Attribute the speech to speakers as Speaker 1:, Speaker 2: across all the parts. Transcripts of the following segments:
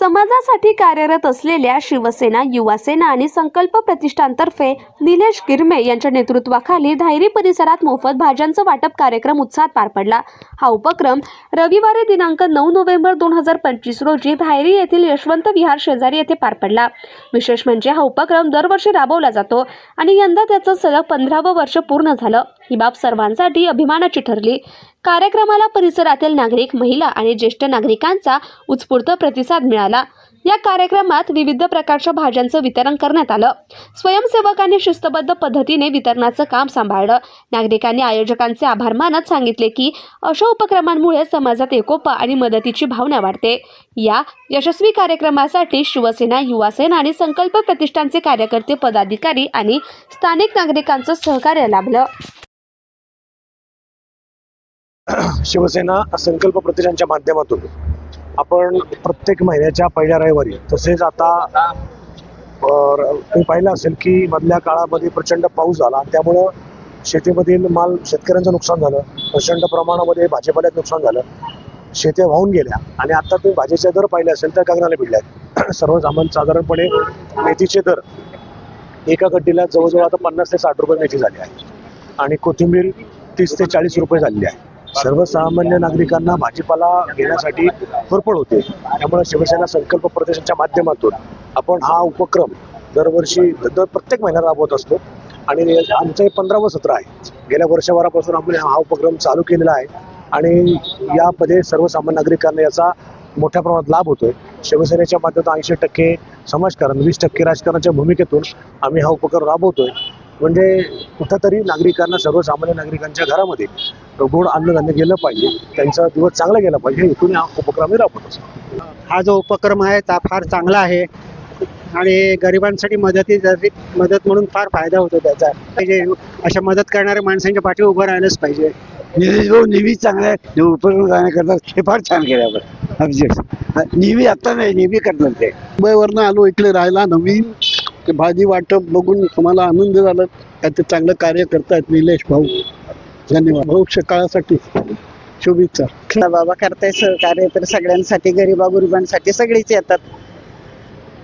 Speaker 1: समाजासाठी कार्यरत असलेल्या शिवसेना युवासेना आणि संकल्प प्रतिष्ठानतर्फे निलेश गिरमे यांच्या नेतृत्वाखाली धायरी परिसरात मोफत भाज्यांचं वाटप कार्यक्रम उत्साहात पार पडला. हा उपक्रम रविवारी दिनांक नऊ नोव्हेंबर दोन हजार पंचवीस रोजी धायरी येथील यशवंत विहार शेजारी येथे पार पडला. विशेष म्हणजे हा उपक्रम दरवर्षी राबवला जातो आणि यंदा त्याचं सलग पंधरावं वर्ष पूर्ण झालं. ही बाब सर्वांसाठी अभिमानाची ठरली. कार्यक्रमाला परिसरातील नागरिक महिला आणि ज्येष्ठ नागरिकांचा उत्स्फूर्त प्रतिसाद मिळाला. या कार्यक्रमात विविध प्रकारच्या भाज्यांचं वितरण करण्यात आलं. स्वयंसेवकांनी शिस्तबद्ध पद्धतीने वितरणाचं काम सांभाळलं. नागरिकांनी आयोजकांचे आभार मानत सांगितले की अशा उपक्रमांमुळे समाजात एकोपा आणि मदतीची भावना वाढते. या यशस्वी कार्यक्रमासाठी शिवसेना युवासेना आणि संकल्प प्रतिष्ठानचे कार्यकर्ते पदाधिकारी आणि स्थानिक नागरिकांचं सहकार्य लाभलं.
Speaker 2: शिवसेना संकल्प प्रतिष्ठानच्या माध्यमातून आपण प्रत्येक महिन्याच्या पहिल्या रविवारी तसेच आता तुम्ही पाहिलं असेल की मधल्या काळामध्ये प्रचंड पाऊस झाला त्यामुळं शेतीमधील माल शेतकऱ्यांचं नुकसान झालं प्रचंड प्रमाणामध्ये भाजीपाल्यात नुकसान झालं शेत्या वाहून गेल्या आणि आता तुम्ही भाजीचे दर पाहिले असेल तर गगनाला भिडले आहेत सर्वसामान साधारणपणे मेथीचे दर एका गड्डीला जवळजवळ आता पन्नास ते साठ रुपये मेथी झाली आहे आणि कोथिंबीर तीस ते चाळीस रुपये झालेली आहे. सर्वसामान्य नागरिकांना भाजीपाला घेण्यासाठी फरफड होते. त्यामुळे शिवसेना संकल्प प्रदेशाच्या माध्यमातून आपण हा उपक्रम दरवर्षी दर प्रत्येक महिन्यात राबवत असतो. आणि आमचं हे पंधरावं सत्र आहे. गेल्या वर्षभरापासून आपण हा उपक्रम चालू केलेला आहे. आणि यामध्ये सर्वसामान्य नागरिकांना याचा मोठ्या प्रमाणात लाभ होतोय. शिवसेनेच्या माध्यमातून ऐंशी टक्के समाजकारण वीस टक्के राजकारणाच्या भूमिकेतून आम्ही हा उपक्रम राबवतोय. म्हणजे कुठंतरी नागरिकांना सर्वसामान्य नागरिकांच्या घरामध्ये गोड अन्नधान्य गेलं पाहिजे. त्यांचा दिवस चांगला गेला पाहिजे हेतून हा उपक्रम राबवत. असतो
Speaker 3: हा जो उपक्रम आहे हा फार चांगला आहे आणि गरिबांसाठी मदती मदत म्हणून फार फायदा होतो त्याचा. म्हणजे अशा मदत करणाऱ्या माणसांच्या पाठी उभं राहिलंच पाहिजे.
Speaker 4: भाऊ नेहमी चांगला जे उपक्रम करतात हे फार छान केलं आपण. नेहमी आता नाही नेहमी करतात ते.
Speaker 5: मुंबईवरनं आलो इकडे राहायला नवीन ते भाजी वाटप बघून तुम्हाला आनंद झाला. का ते चांगलं कार्य करतायत निलेश भाऊ. धन्यवाद. भविष्य काळासाठी शुभेच्छा.
Speaker 6: बाबा करताय सहकार्य तर सगळ्यांसाठी गरिबा गुरुबांसाठी सगळीच येतात.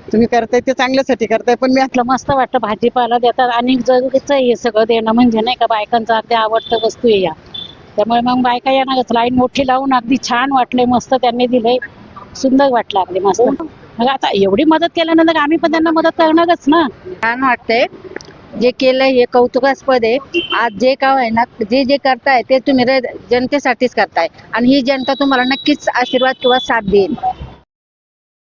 Speaker 6: तुम्ही करताय ते चांगल्यासाठी करताय पण मी
Speaker 7: आपलं मस्त वाटतं भाजीपाला देतात. आणि जरुरीच आहे हे सगळं देणं म्हणजे नाही का बायकांचं अगदी आवडतं वस्तू आहे या. त्यामुळे मग बायका येणारच. लाईन मोठी लावून अगदी छान वाटले मस्त त्यांनी दिले सुंदर वाटलं अगदी मस्त. मग आता एवढी मदत केल्यानंतर आम्ही पण त्यांना मदत करणारच ना.
Speaker 8: छान वाटतंय. जे केलंय हे कौतुकास्पद आहे. आज जे काय आहे ना जे जे करताय ते तुम्ही रे- जनतेसाठीच करताय. आणि ही जनता तुम्हाला नक्कीच आशीर्वाद किंवा साथ देईल.